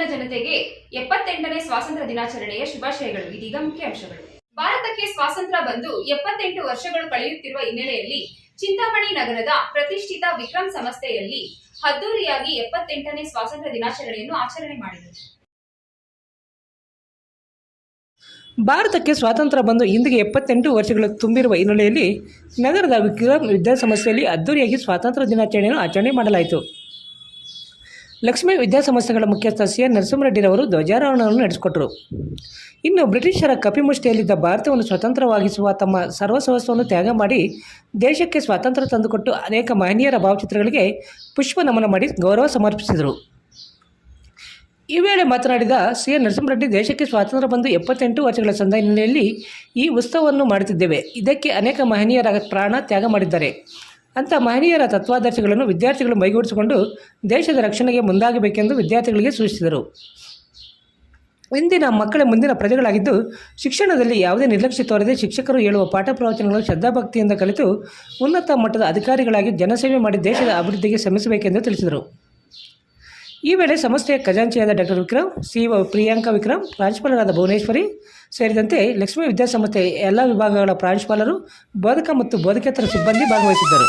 ನಾಡಿನ ಜನತೆಗೆ ಎಪ್ಪತ್ತೆಂಟನೇ ಸ್ವಾತಂತ್ರ್ಯ ದಿನಾಚರಣೆಯ ಶುಭಾಶಯಗಳು. ಇದೀಗ ಮುಖ್ಯಾಂಶಗಳು ಭಾರತಕ್ಕೆ ಸ್ವಾತಂತ್ರ್ಯ ಬಂದು ಎಪ್ಪತ್ತೆಂಟು ವರ್ಷಗಳು ಕಳೆಯುತ್ತಿರುವ ಹಿನ್ನೆಲೆಯಲ್ಲಿ ಚಿಂತಾಮಣಿ ನಗರದ ಪ್ರತಿಷ್ಠಿತ ವಿಕ್ರಮ್ ಸಂಸ್ಥೆಯಲ್ಲಿ ಅದ್ದೂರಿಯಾಗಿ ಎಪ್ಪತ್ತೆಂಟನೇ ಸ್ವಾತಂತ್ರ್ಯ ದಿನಾಚರಣೆಯನ್ನು ಆಚರಣೆ ಮಾಡಿದರು. ಭಾರತಕ್ಕೆ ಸ್ವಾತಂತ್ರ್ಯ ಬಂದು ಇಂದಿಗೆ ಎಪ್ಪತ್ತೆಂಟು ವರ್ಷಗಳು ತುಂಬಿರುವ ಹಿನ್ನೆಲೆಯಲ್ಲಿ ನಗರದ ವಿಕ್ರಮ್ ವಿದ್ಯಾಸಂಸ್ಥೆಯಲ್ಲಿ ಅದ್ದೂರಿಯಾಗಿ ಸ್ವಾತಂತ್ರ್ಯ ದಿನಾಚರಣೆಯನ್ನು ಆಚರಣೆ ಮಾಡಲಾಯಿತು. ಲಕ್ಷ್ಮೀ ವಿದ್ಯಾಸಂಸ್ಥೆಗಳ ಮುಖ್ಯಸ್ಥ ಸಿ ಎನ್ ನರಸಿಂಹರೆಡ್ಡಿರವರು ಧ್ವಜಾರೋಹಣವನ್ನು ನಡೆಸಿಕೊಟ್ಟರು. ಇನ್ನು ಬ್ರಿಟಿಷರ ಕಪಿಮುಷ್ಟಿಯಲ್ಲಿದ್ದ ಭಾರತವನ್ನು ಸ್ವತಂತ್ರವಾಗಿಸುವ ತಮ್ಮ ಸರ್ವಸವಸ್ವವನ್ನು ತ್ಯಾಗ ಮಾಡಿ ದೇಶಕ್ಕೆ ಸ್ವಾತಂತ್ರ್ಯ ತಂದುಕೊಟ್ಟು ಅನೇಕ ಮಹನೀಯರ ಭಾವಚಿತ್ರಗಳಿಗೆ ಪುಷ್ಪ ನಮನ ಮಾಡಿ ಗೌರವ ಸಮರ್ಪಿಸಿದರು. ಈ ವೇಳೆ ಮಾತನಾಡಿದ ಸಿ ಎನ್ ನರಸಿಂಹರೆಡ್ಡಿ, ದೇಶಕ್ಕೆ ಸ್ವಾತಂತ್ರ್ಯ ಬಂದು ಎಪ್ಪತ್ತೆಂಟು ವರ್ಷಗಳ ಸಂದ ಹಿನ್ನೆಲೆಯಲ್ಲಿ ಈ ಉತ್ಸವವನ್ನು ಮಾಡುತ್ತಿದ್ದೇವೆ. ಇದಕ್ಕೆ ಅನೇಕ ಮಹನೀಯರ ಪ್ರಾಣ ತ್ಯಾಗ ಮಾಡಿದ್ದಾರೆ. ಅಂಥ ಮಹನೀಯರ ತತ್ವಾದರ್ಶಗಳನ್ನು ವಿದ್ಯಾರ್ಥಿಗಳು ಮೈಗೂಡಿಸಿಕೊಂಡು ದೇಶದ ರಕ್ಷಣೆಗೆ ಮುಂದಾಗಬೇಕೆಂದು ವಿದ್ಯಾರ್ಥಿಗಳಿಗೆ ಸೂಚಿಸಿದರು. ಇಂದಿನ ಮಕ್ಕಳ ಮುಂದಿನ ಪ್ರಜೆಗಳಾಗಿದ್ದು, ಶಿಕ್ಷಣದಲ್ಲಿ ಯಾವುದೇ ನಿರ್ಲಕ್ಷ್ಯ ತೋರದೆ ಶಿಕ್ಷಕರು ಹೇಳುವ ಪಾಠ ಪ್ರವಚನಗಳನ್ನು ಶ್ರದ್ಧಾಭಕ್ತಿಯಿಂದ ಕಲಿತು ಉನ್ನತ ಮಟ್ಟದ ಅಧಿಕಾರಿಗಳಾಗಿ ಜನಸೇವೆ ಮಾಡಿ ದೇಶದ ಅಭಿವೃದ್ಧಿಗೆ ಶ್ರಮಿಸಬೇಕೆಂದು ತಿಳಿಸಿದರು. ಈ ವೇಳೆ ಸಂಸ್ಥೆಯ ಖಜಾಂಚಿಯಾದ ಡಾಕ್ಟರ್ ವಿಕ್ರಮ್ ಸಿ ಪ್ರಿಯಾಂಕಾ ವಿಕ್ರಮ್, ಪ್ರಾಂಶುಪಾಲರಾದ ಭುವನೇಶ್ವರಿ ಸೇರಿದಂತೆ ಲಕ್ಷ್ಮೀ ವಿದ್ಯಾಸಂಸ್ಥೆಯ ಎಲ್ಲ ವಿಭಾಗಗಳ ಪ್ರಾಂಶುಪಾಲರು, ಬೋಧಕ ಮತ್ತು ಬೋಧಕೇತರ ಸಿಬ್ಬಂದಿ ಭಾಗವಹಿಸಿದ್ದರು.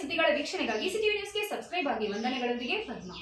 ಸುದ್ದಿಗಳ ವೀಕ್ಷಣೆಗಾಗಿ ಸಿಟಿವಿ ನ್ಯೂಸ್ಗೆ ಸಬ್ಸ್ಕ್ರೈಬ್ ಆಗಿ ವಂದನೆಗಳೊಂದಿಗೆ ಪದ್ಮ.